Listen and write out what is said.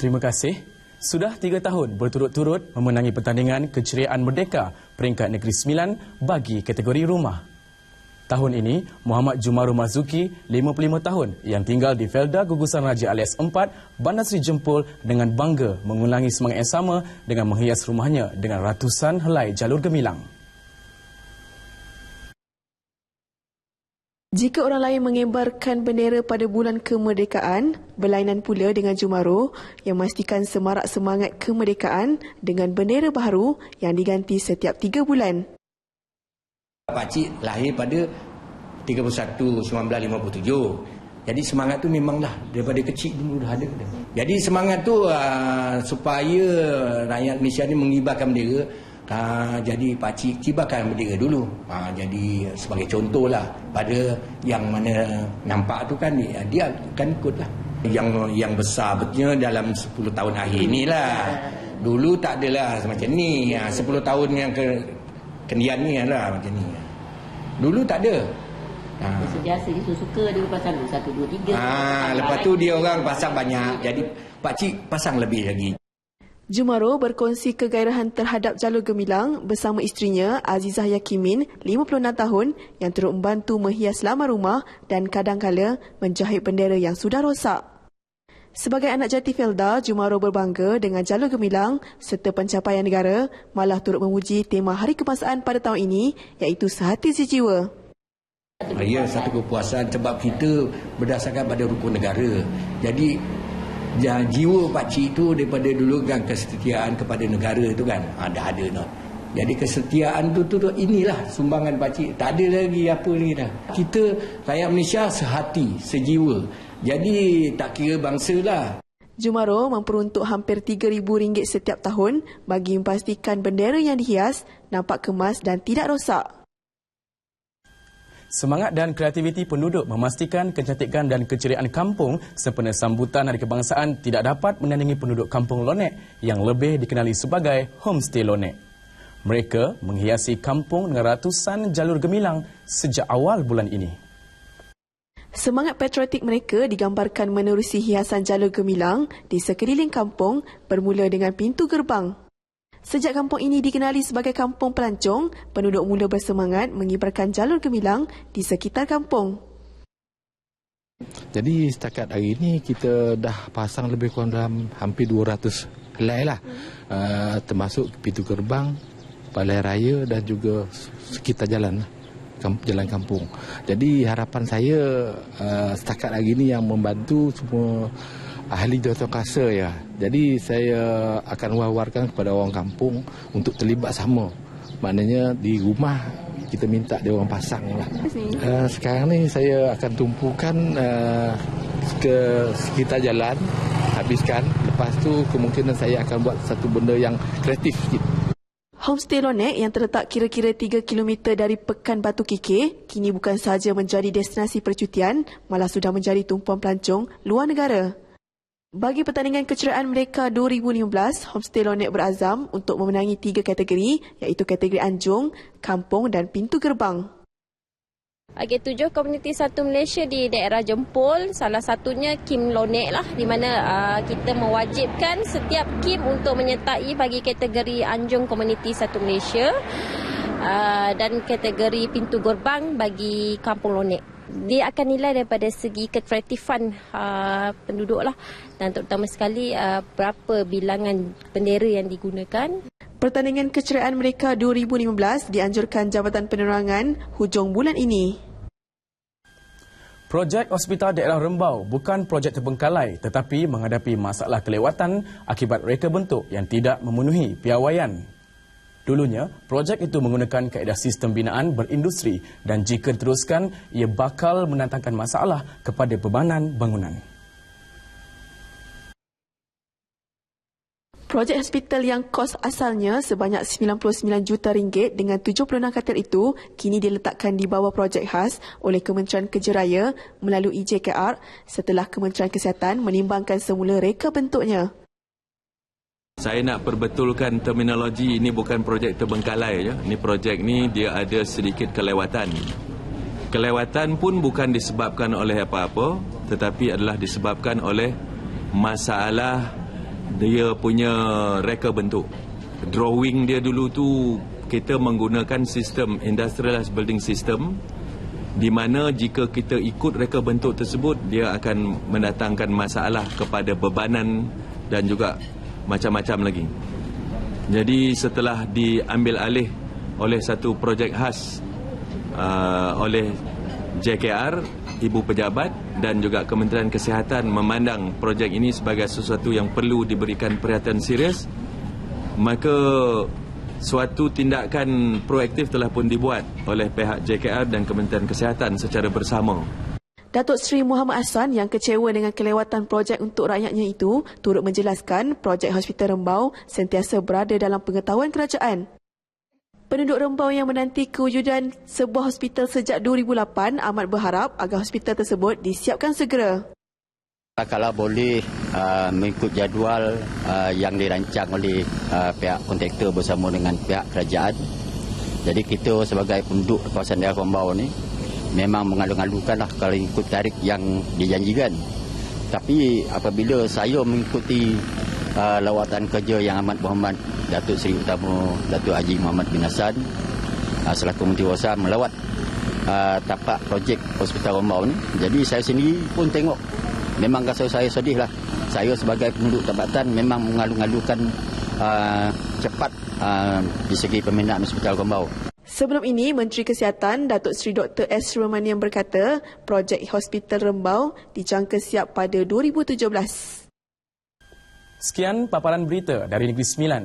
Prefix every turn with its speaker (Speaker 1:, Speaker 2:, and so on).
Speaker 1: Terima kasih. Sudah tiga tahun berturut-turut memenangi pertandingan keceriaan merdeka peringkat Negeri Sembilan bagi kategori rumah. Tahun ini, Muhammad Jumaru Mazuki, 55 tahun, yang tinggal di Felda Gugusan Raja alias 4, Bandar Seri Jempol dengan bangga mengulangi semangat yang sama dengan menghias rumahnya dengan ratusan helai jalur gemilang.
Speaker 2: Jika orang lain mengembarkan bendera pada bulan kemerdekaan, berlainan pula dengan Jumaro yang memastikan semarak semangat kemerdekaan dengan bendera baru yang diganti setiap tiga bulan.
Speaker 3: Pakcik lahir pada 31 1957. Jadi semangat tu memanglah daripada kecil dulu dah ada. Jadi semangat tu uh, supaya rakyat Malaysia ni mengibarkan bendera uh, jadi pakcik kibarkan bendera dulu. Uh, jadi sebagai contohlah pada yang mana nampak tu kan dia, dia kan ikutlah. Yang yang besar betulnya dalam 10 tahun akhir ni lah. Dulu tak adalah semacam ni. 10 tahun yang ke kendian ni lah macam ni. Dulu tak ada.
Speaker 4: Ha. Biasa dia suka dia pasang satu dua tiga.
Speaker 3: Ha, lepas tu dia orang pasang banyak. Jadi pak cik pasang lebih lagi.
Speaker 2: Jumaro berkongsi kegairahan terhadap jalur gemilang bersama isterinya Azizah Yakimin, 56 tahun yang turut membantu menghias laman rumah dan kadang-kala menjahit bendera yang sudah rosak. Sebagai anak jati Felda, Jumaro berbangga dengan jalur gemilang serta pencapaian negara malah turut memuji tema Hari Kebangsaan pada tahun ini iaitu Sehati Sejiwa.
Speaker 3: Ya, satu kepuasan sebab kita berdasarkan pada rukun negara. Jadi jiwa pakcik itu daripada dulu kan kesetiaan kepada negara itu kan ada ada no. Jadi kesetiaan tu, tu, tu inilah sumbangan pakcik. Tak ada lagi apa lagi dah. Kita rakyat Malaysia sehati, sejiwa. Jadi tak kira bangsa lah.
Speaker 2: Jumaro memperuntuk hampir RM3,000 setiap tahun bagi memastikan bendera yang dihias nampak kemas dan tidak rosak.
Speaker 1: Semangat dan kreativiti penduduk memastikan kecantikan dan keceriaan kampung sempena sambutan Hari Kebangsaan tidak dapat menandingi penduduk kampung Lonek yang lebih dikenali sebagai Homestay Lonek. Mereka menghiasi kampung dengan ratusan jalur gemilang sejak awal bulan ini.
Speaker 2: Semangat patriotik mereka digambarkan menerusi hiasan jalur gemilang di sekeliling kampung bermula dengan pintu gerbang. Sejak kampung ini dikenali sebagai kampung pelancong, penduduk mula bersemangat mengibarkan jalur gemilang di sekitar kampung.
Speaker 5: Jadi setakat hari ini kita dah pasang lebih kurang dalam hampir 200 helai lah. Uh, termasuk pintu gerbang, balai raya dan juga sekitar jalan lah jalan kampung. Jadi harapan saya uh, setakat hari ini yang membantu semua ahli jawatan kasa ya. Jadi saya akan wawarkan kepada orang kampung untuk terlibat sama. Maknanya di rumah kita minta dia orang pasang lah. Uh, sekarang ni saya akan tumpukan uh, ke sekitar jalan habiskan. Lepas tu kemungkinan saya akan buat satu benda yang kreatif sikit.
Speaker 2: Homestay Lonek yang terletak kira-kira 3 km dari Pekan Batu Kikir kini bukan sahaja menjadi destinasi percutian, malah sudah menjadi tumpuan pelancong luar negara. Bagi pertandingan keceriaan mereka 2015, Homestay Lonek berazam untuk memenangi tiga kategori iaitu kategori Anjung, Kampung dan Pintu Gerbang.
Speaker 6: Okey, tujuh komuniti satu Malaysia di daerah Jempol, salah satunya Kim Lonek lah, di mana uh, kita mewajibkan setiap Kim untuk menyertai bagi kategori Anjung Komuniti Satu Malaysia uh, dan kategori Pintu Gerbang bagi Kampung Lonek. Dia akan nilai daripada segi kekreatifan uh, penduduk lah dan terutama sekali uh, berapa bilangan bendera yang digunakan.
Speaker 2: Pertandingan keceriaan mereka 2015 dianjurkan Jabatan Penerangan hujung bulan ini.
Speaker 1: Projek Hospital Daerah Rembau bukan projek terbengkalai tetapi menghadapi masalah kelewatan akibat reka bentuk yang tidak memenuhi piawaian. Dulunya, projek itu menggunakan kaedah sistem binaan berindustri dan jika diteruskan, ia bakal menantangkan masalah kepada bebanan bangunan.
Speaker 2: Projek hospital yang kos asalnya sebanyak 99 juta ringgit dengan 76 katil itu kini diletakkan di bawah projek khas oleh Kementerian Kerja Raya melalui JKR setelah Kementerian Kesihatan menimbangkan semula reka bentuknya.
Speaker 7: Saya nak perbetulkan terminologi ini bukan projek terbengkalai ya. Ini projek ni dia ada sedikit kelewatan. Kelewatan pun bukan disebabkan oleh apa-apa tetapi adalah disebabkan oleh masalah dia punya reka bentuk. Drawing dia dulu tu kita menggunakan sistem industrialized building system di mana jika kita ikut reka bentuk tersebut dia akan mendatangkan masalah kepada bebanan dan juga macam-macam lagi. Jadi setelah diambil alih oleh satu projek khas uh, oleh JKR, Ibu Pejabat dan juga Kementerian Kesihatan memandang projek ini sebagai sesuatu yang perlu diberikan perhatian serius, maka suatu tindakan proaktif telah pun dibuat oleh pihak JKR dan Kementerian Kesihatan secara bersama.
Speaker 2: Datuk Seri Muhammad Aswan yang kecewa dengan kelewatan projek untuk rakyatnya itu turut menjelaskan projek Hospital Rembau sentiasa berada dalam pengetahuan kerajaan. Penduduk Rembau yang menanti kewujudan sebuah hospital sejak 2008 amat berharap agar hospital tersebut disiapkan segera.
Speaker 8: Kalau boleh uh, mengikut jadual uh, yang dirancang oleh uh, pihak kontraktor bersama dengan pihak kerajaan. Jadi kita sebagai penduduk kawasan daerah Rembau ni memang mengalu-alukan lah kalau ikut tarikh yang dijanjikan. Tapi apabila saya mengikuti uh, lawatan kerja yang amat berhormat Datuk Seri Utama Datuk Haji Muhammad bin Hassan uh, selaku Menteri Wasa melawat uh, tapak projek Hospital Rombau ni. Jadi saya sendiri pun tengok memang rasa saya sedih lah. Saya sebagai penduduk tempatan memang mengalu-alukan uh, cepat uh, di segi pemindahan Hospital Rombau.
Speaker 2: Sebelum ini, Menteri Kesihatan Datuk Seri Dr. S. Romanian berkata, projek Hospital Rembau dijangka siap pada 2017.
Speaker 1: Sekian paparan berita dari Negeri Sembilan.